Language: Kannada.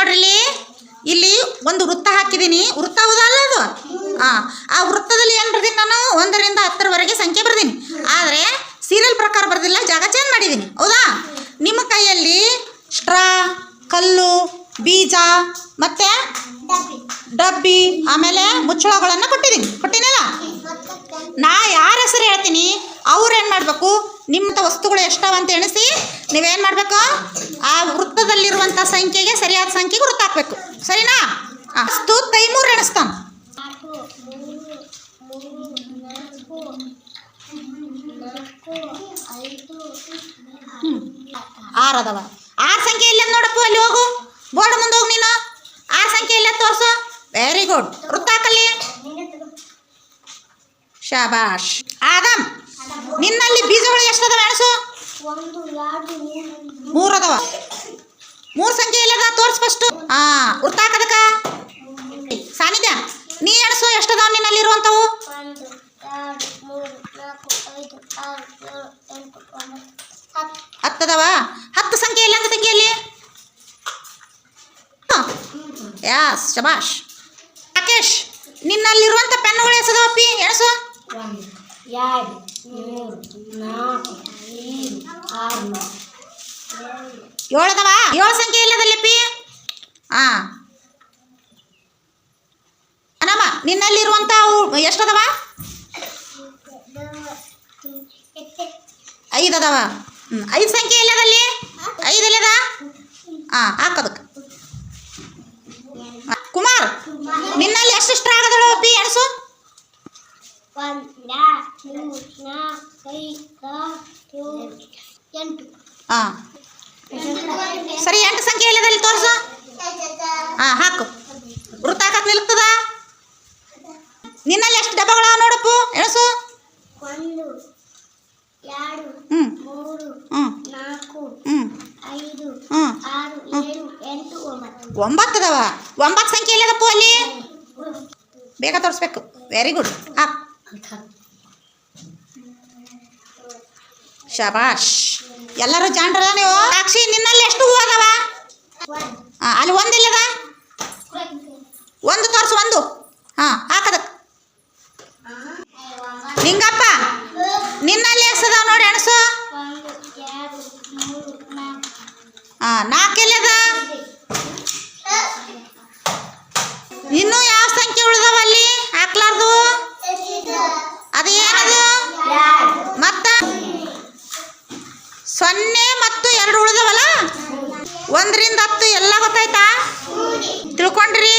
ನೋಡ್ರಿ ಇಲ್ಲಿ ಒಂದು ವೃತ್ತ ಹಾಕಿದ್ದೀನಿ ವೃತ್ತ ಹೌದಲ್ಲ ಅದು? ಆ ವೃತ್ತದಲ್ಲಿ ಏನು ಬರ್ದೀನಿ ನಾನು? ಒಂದರಿಂದ ಹತ್ತರವರೆಗೆ ಸಂಖ್ಯೆ ಬರ್ದೀನಿ. ಆದರೆ ಸೀರಿಯಲ್ ಪ್ರಕಾರ ಬರೆದಿಲ್ಲ, ಜಾಗ ಚೇಂಜ್ ಮಾಡಿದ್ದೀನಿ ಹೌದಾ? ನಿಮ್ಮ ಕೈಯಲ್ಲಿ ಸ್ಟ್ರಾ, ಕಲ್ಲು, ಬೀಜ, ಮತ್ತು ಡಬ್ಬಿ, ಆಮೇಲೆ ಮುಚ್ಚಳಗಳನ್ನು ಕೊಟ್ಟಿದ್ದೀನಿ ಕೊಟ್ಟಿನಲ್ಲ? ನಾ ಯಾರ ಹೆಸರು ಹೇಳ್ತೀನಿ? ಮಾಡಬೇಕು? ನಿಮ್ಮಂಥ ವಸ್ತುಗಳು ಎಷ್ಟವ ಅಂತ ಎಣಿಸಿ ನೀವೇನು ಮಾಡಬೇಕು? ಆ ವೃತ್ತದಲ್ಲಿರುವಂಥ ಸಂಖ್ಯೆಗೆ ಸರಿಯಾದ ಸಂಖ್ಯೆಗೆ ವೃತ್ತ ಹಾಕಬೇಕು. ಸರಿನಾ? ಅಷ್ಟು ತೈಮೂರು ಎಣಿಸ್ತಾನ. ಆರು ಅದಾವ. ಆರು ಸಂಖ್ಯೆ ಇಲ್ಲ ನೋಡಪ್ಪ? ಅಲ್ಲಿ ಹೋಗು. ಬೋರ್ಡ್ ಮುಂದೆ ಹೋಗಿ ನೀನು. ಆ ಸಂಖ್ಯೆ ಇಲ್ಲ ತೋರಿಸು? ವೆರಿ ಗುಡ್ ವೃತ್ತಾಕಲ್ಲಿ ಶಾಬಾಷ್. ಆದಮ್. ನಿನ್ನಲ್ಲಿ ಬೀಜಗಳು ಎಷ್ಟದವ ಅಣಸು? ಮೂರ್. ಅದಾವ ಮೂರು ಸಂಖ್ಯೆ ಇಲ್ಲದ ತೋರ್ಸ್ ಫಸ್ಟ್ ಹಾ ಉರ್ತಾಕದಕ ಸಾನಿಧ್ಯ ನೀ ಎಣಸು ಎಷ್ಟದಾವ ನಿನ್ನಲ್ಲಿ ಇರುವಂತವು? ಹತ್ತದವ? ಹತ್ತು ಸಂಖ್ಯೆ ಇಲ್ಲ ಅಂತ ಸಂಖ್ಯೆಯಲ್ಲಿ ಯಾಸ್ ಶಬಾಷ್. ರಾಕೇಶ್ ನಿನ್ನಲ್ಲಿರುವಂಥ ಪೆನ್ನುಗಳು ಎಸದವ? ಎರಡು ಮೂರು ನಾಲ್ಕು ಐದು ಆರು ಏಳದವ ಏಳು ಸಂಖ್ಯೆ ಇಲ್ಲದಲ್ಲಿ ಪಿ ಹಾ ಅನಮ್ಮ ನಿನ್ನಲ್ಲಿರುವಂಥ ಎಷ್ಟು ಎಷ್ಟದವ ಐದು ಅದಾವ. ಹ್ಞೂ ಐದು ಸಂಖ್ಯೆ ಇಲ್ಲದಲ್ಲಿ ಐದು ಇಲ್ಲದ ಹಾಂ ಹಾಕೋದಕ್ಕೆ ಕುಮಾರ್, ನಿನ್ನಲ್ಲಿ ಎಷ್ಟು ಇಷ್ಟ ಆಗದಳು ಒಂದು ಎರಡು ಮೂರು ನಾಲ್ಕು ಐದು ಆರು ಏಳು ಎಂಟು ಹಾಂ ಸರಿ ಎಂಟು ಸಂಖ್ಯೆ ಇಲ್ಲದಲ್ಲಿ ತೋರಿಸು? ಹಾಂ ಹಾಕು. ವೃತ್ತ ಹಾಕಕ್ಕೆ ನಿಲ್ತದ ನಿನ್ನಲ್ಲಿ ಎಷ್ಟು ಡಬ್ಬಗಳ ನೋಡಪ್ಪು ಎಣಸು. ಒಂದು ಎರಡು ಹ್ಞೂ ಮೂರು ಹ್ಞೂ ನಾಲ್ಕು ಹ್ಞೂ ಐದು ಹ್ಞೂ ಆರು ಏಳು ಎಂಟು ಒಂಬತ್ತು. ಒಂಬತ್ತು ಅದಾವ ಒಂಬತ್ತು ಸಂಖ್ಯೆ ಇಲ್ಲದಪ್ಪು ಅಲ್ಲಿ? ಬೇಗ ತೋರಿಸ್ಬೇಕು. ವೆರಿ ಗುಡ್ ಹಾಕ್ ಶಬಾಷ್. ಎಲ್ಲರು ಜಾಣ್ರಲ್ಲ ನೀವು? ಸಾಕ್ಷಿ, ನಿನ್ನಲ್ಲಿ ಎಷ್ಟು ಹೂವಾಗವ ಅಲ್ಲಿ ಒಂದಿಲ್ಲದ ಒಂದು ತೋರ್ಸು, ಒಂದು. ಹಾ, ಹಾಕದ. ನಿಂಗಪ್ಪ, ನಿನ್ನಲ್ಲಿ ಎಸದ ನೋಡಿ ಅಣಸು? ಹಾಂ ನಾಲ್ಕು ಇನ್ನೂ ಸೊನ್ನೆ ಮತ್ತು ಎರಡು ಉಳಿದವಲ್ಲ? ಒಂದರಿಂದ ಹತ್ತು ಎಲ್ಲ ಗೊತ್ತಾಯ್ತಾ? ತಿಳ್ಕೊಂಡ್ರಿ.